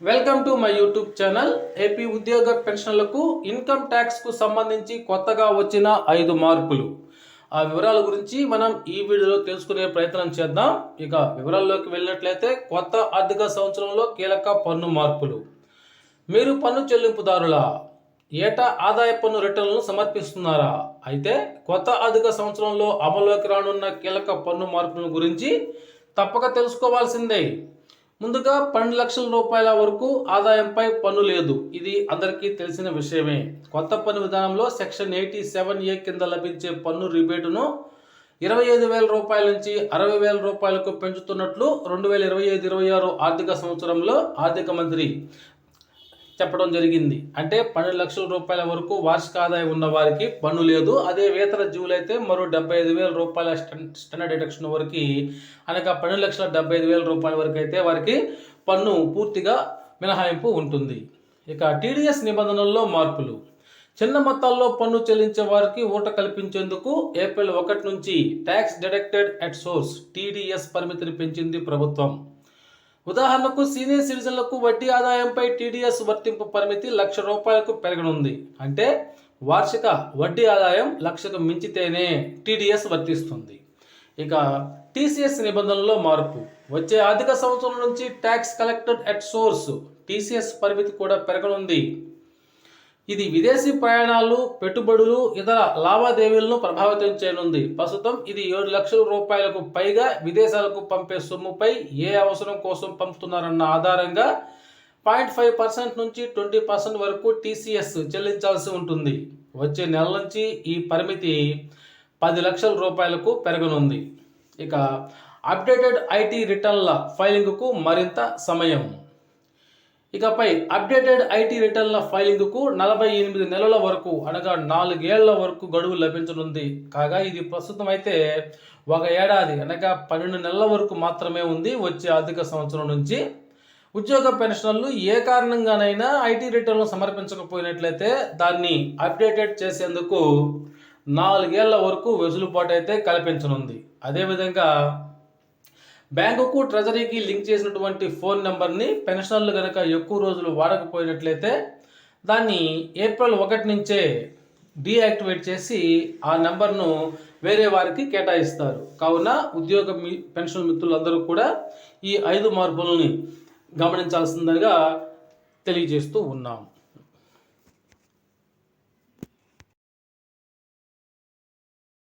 Welcome to my YouTube channel AP ఉద్యోగ పెన్షన్లకు income ట్యాక్స్కు సంబంధించి కొత్తగా వచ్చిన ఐదు మార్పులు. ఆ వివరాల గురించి మనం ఈ వీడియోలో తెలుసుకునే ప్రయత్నం చేద్దాం. ఇక వివరాల్లోకి వెళ్ళినట్లయితే కొత్త ఆర్థిక సంవత్సరంలో కీలక పన్ను మార్పులు. మీరు పన్ను చెల్లింపుదారుల? ఏటా ఆదాయ పన్ను రిటర్న్లను సమర్పిస్తున్నారా? అయితే కొత్త ఆర్థిక సంవత్సరంలో అమలులోకి రానున్న కీలక పన్ను మార్పుల గురించి తప్పక తెలుసుకోవాల్సిందే. ముందుగా పన్నెండు లక్షల రూపాయల వరకు ఆదాయంపై పన్ను లేదు. ఇది అందరికీ తెలిసిన విషయమే. కొత్త పన్ను విధానంలో సెక్షన్ ఎయిటీ సెవెన్ ఏ కింద లభించే పన్ను రిబేటును ఇరవై ఐదు వేల రూపాయల నుంచి అరవై వేల రూపాయలకు పెంచుతున్నట్లు రెండు వేల ఇరవై ఐదు ఇరవై ఆరు ఆర్థిక సంవత్సరంలో ఆర్థిక మంత్రి చెప్పడం జరిగింది. అంటే పన్నెండు లక్షల రూపాయల వరకు వార్షిక ఆదాయం ఉన్న వారికి పన్ను లేదు. అదే వేతన జీవులైతే మరో డెబ్బై ఐదు వేల రూపాయల స్టాండర్డ్ డిడక్షన్ వరకు అనగా పన్నెండు లక్షల డెబ్బై ఐదు వేల రూపాయల వరకు అయితే వారికి పన్ను పూర్తిగా మినహాయింపు ఉంటుంది. ఇక టీడీఎస్ నిబంధనల్లో మార్పులు. చిన్న మొత్తాల్లో పన్ను చెల్లించే వారికి ఊట కల్పించేందుకు ఏప్రిల్ ఒకటి నుంచి tax deducted at source TDS పరిమితిని పెంచింది ప్రభుత్వం. ఉదాహరణకు సీనియర్ సిటిజన్లకు వడ్డీ ఆదాయంపై టీడీఎస్ వర్తింపు పరిమితి లక్ష రూపాయలకు పెరగనుంది. అంటే వార్షిక వడ్డీ ఆదాయం లక్షకు మించితేనే టీడీఎస్ వర్తిస్తుంది. ఇక టీసీఎస్ నిబంధనల్లో మార్పు. వచ్చే ఆర్థిక సంవత్సరం నుంచి tax collected at source TCS పరిమితి కూడా పెరగనుంది. ఇది విదేశీ ప్రయాణాలు పెట్టుబడులు ఇతర లావాదేవీలను ప్రభావితం చేయనుంది. ప్రస్తుతం ఇది ఏడు లక్షల రూపాయలకు పైగా విదేశాలకు పంపే సొమ్ముపై ఏ అవసరం కోసం పంపుతున్నారన్న ఆధారంగా పాయింట్ ఫైవ్ పర్సెంట్ నుంచి ట్వంటీ పర్సెంట్ వరకు టీసీఎస్ చెల్లించాల్సి ఉంటుంది. వచ్చే నెల నుంచి ఈ పరిమితి పది లక్షల రూపాయలకు పెరగనుంది. ఇక అప్డేటెడ్ ఐటీ రిటర్న్ల ఫైలింగ్కు మరింత సమయం. ఇకపై అప్డేటెడ్ ఐటీ రిటర్న్ల ఫైలింగ్కు నలభై ఎనిమిది నెలల వరకు అనగా నాలుగేళ్ళ వరకు గడువు లభించనుంది. కాగా ఇది ప్రస్తుతం అయితే ఒక ఏడాది అనగా పన్నెండు నెలల వరకు మాత్రమే ఉంది వచ్చే ఆర్థిక సంవత్సరం నుంచి. ఉద్యోగ పెన్షనర్లు ఏ కారణంగానైనా ఐటీ రిటర్న్లు సమర్పించకపోయినట్లయితే దాన్ని అప్డేటెడ్ చేసేందుకు నాలుగేళ్ళ వరకు వెసులుబాటు అయితే కల్పించనుంది. అదేవిధంగా బ్యాంకుకు ట్రెజరీకి లింక్ చేసినటువంటి ఫోన్ నెంబర్ని పెన్షనర్లు కనుక ఎక్కువ రోజులు వాడకపోయినట్లయితే దాన్ని ఏప్రిల్ ఒకటి నుంచే డీయాక్టివేట్ చేసి ఆ నెంబర్ను వేరే వారికి కేటాయిస్తారు. కావున ఉద్యోగ పెన్షన్ మిత్రులందరూ కూడా ఈ ఐదు మార్పులని గమనించాల్సిందిగా తెలియజేస్తూ ఉన్నాం.